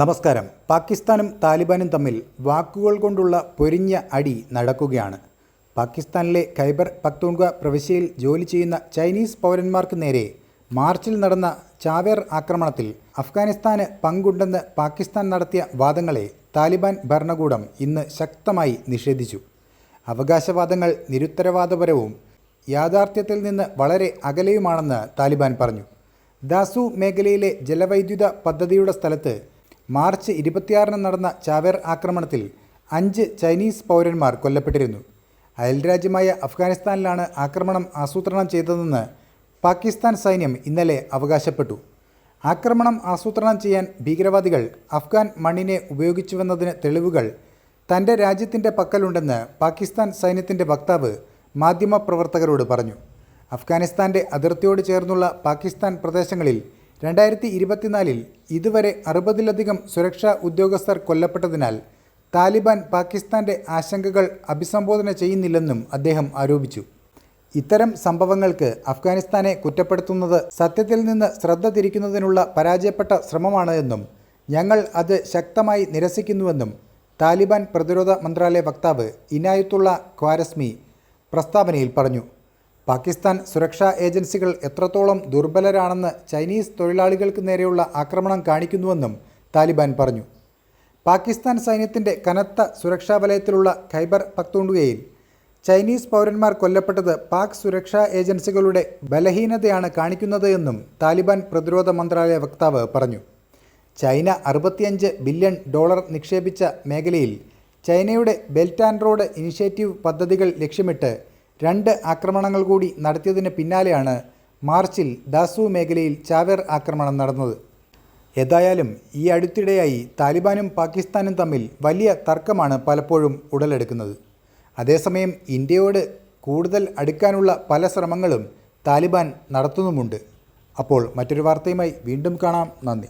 നമസ്കാരം. പാകിസ്ഥാനും താലിബാനും തമ്മിൽ വാക്കുകൾ കൊണ്ടുള്ള പൊരിഞ്ഞ അടി നടക്കുകയാണ്. പാകിസ്ഥാനിലെ ഖൈബർ പക്തൂൺഗ പ്രവിശ്യയിൽ ജോലി ചെയ്യുന്ന ചൈനീസ് പൗരന്മാർക്ക് നേരെ മാർച്ചിൽ നടന്ന ചാവേർ ആക്രമണത്തിൽ അഫ്ഗാനിസ്ഥാന് പങ്കുണ്ടെന്ന് പാകിസ്ഥാൻ നടത്തിയ വാദങ്ങളെ താലിബാൻ ഭരണകൂടം ഇന്ന് ശക്തമായി നിഷേധിച്ചു. അവകാശവാദങ്ങൾ നിരുത്തരവാദപരവും യാഥാർത്ഥ്യത്തിൽ നിന്ന് വളരെ അകലെയുമാണെന്ന് താലിബാൻ പറഞ്ഞു. ദാസു മേഖലയിലെ ജലവൈദ്യുത പദ്ധതിയുടെ സ്ഥലത്ത് മാർച്ച് ഇരുപത്തിയാറിന് നടന്ന ചാവേർ ആക്രമണത്തിൽ അഞ്ച് ചൈനീസ് പൗരന്മാർ കൊല്ലപ്പെട്ടിരുന്നു. അയൽരാജ്യമായ അഫ്ഗാനിസ്ഥാനിലാണ് ആക്രമണം ആസൂത്രണം ചെയ്തതെന്ന് പാകിസ്ഥാൻ സൈന്യം ഇന്നലെ അവകാശപ്പെട്ടു. ആക്രമണം ആസൂത്രണം ചെയ്യാൻ ഭീകരവാദികൾ അഫ്ഗാൻ മണ്ണിനെ ഉപയോഗിച്ചുവെന്നതിന് തെളിവുകൾ തന്റെ രാജ്യത്തിന്റെ പക്കലുണ്ടെന്ന് പാകിസ്ഥാൻ സൈന്യത്തിന്റെ വക്താവ് മാധ്യമപ്രവർത്തകരോട് പറഞ്ഞു. അഫ്ഗാനിസ്ഥാന്റെ അതിർത്തിയോട് ചേർന്നുള്ള പാകിസ്ഥാൻ പ്രദേശങ്ങളിൽ രണ്ടായിരത്തി ഇരുപത്തിനാലിൽ ഇതുവരെ അറുപതിലധികം സുരക്ഷാ ഉദ്യോഗസ്ഥർ കൊല്ലപ്പെട്ടതിനാൽ താലിബാൻ പാകിസ്ഥാന്റെ ആശങ്കകൾ അഭിസംബോധന ചെയ്യുന്നില്ലെന്നും അദ്ദേഹം ആരോപിച്ചു. ഇത്തരം സംഭവങ്ങൾക്ക് അഫ്ഗാനിസ്ഥാനെ കുറ്റപ്പെടുത്തുന്നത് സത്യത്തിൽ നിന്ന് ശ്രദ്ധ തിരിക്കുന്നതിനുള്ള പരാജയപ്പെട്ട ശ്രമമാണ് എന്നും ഞങ്ങൾ അത് ശക്തമായി നിരസിക്കുന്നുവെന്നും താലിബാൻ പ്രതിരോധ മന്ത്രാലയ വക്താവ് ഇനായത്തുള്ള ഖ്വാരസ്മി പ്രസ്താവനയിൽ പറഞ്ഞു. പാകിസ്ഥാൻ സുരക്ഷാ ഏജൻസികൾ എത്രത്തോളം ദുർബലരാണെന്ന് ചൈനീസ് തൊഴിലാളികൾക്ക് നേരെയുള്ള ആക്രമണം കാണിക്കുന്നുവെന്നും താലിബാൻ പറഞ്ഞു. പാകിസ്ഥാൻ സൈന്യത്തിന്റെ കനത്ത സുരക്ഷാ വലയത്തിലുള്ള ഖൈബർ പക്തൂണ്ടുകയിൽ ചൈനീസ് പൗരന്മാർ കൊല്ലപ്പെട്ടത് പാക് സുരക്ഷാ ഏജൻസികളുടെ ബലഹീനതയാണ് കാണിക്കുന്നത് എന്നും താലിബാൻ പ്രതിരോധ മന്ത്രാലയ വക്താവ് പറഞ്ഞു. ചൈന അറുപത്തിയഞ്ച് ബില്യൺ ഡോളർ നിക്ഷേപിച്ച മേഖലയിൽ ചൈനയുടെ ബെൽറ്റ് ആൻഡ് റോഡ് ഇനിഷ്യേറ്റീവ് പദ്ധതികൾ ലക്ഷ്യമിട്ട് രണ്ട് ആക്രമണങ്ങൾ കൂടി നടത്തിയതിന് പിന്നാലെയാണ് മാർച്ചിൽ ദാസു മേഖലയിൽ ചാവേർ ആക്രമണം നടന്നത്. ഏതായാലും ഈ അടുത്തിടെയായി താലിബാനും പാകിസ്ഥാനും തമ്മിൽ വലിയ തർക്കമാണ് പലപ്പോഴും ഉടലെടുക്കുന്നത്. അതേസമയം ഇന്ത്യയോട് കൂടുതൽ അടുക്കാനുള്ള പല ശ്രമങ്ങളും താലിബാൻ നടത്തുന്നുമുണ്ട്. അപ്പോൾ മറ്റൊരു വാർത്തയുമായി വീണ്ടും കാണാം. നന്ദി.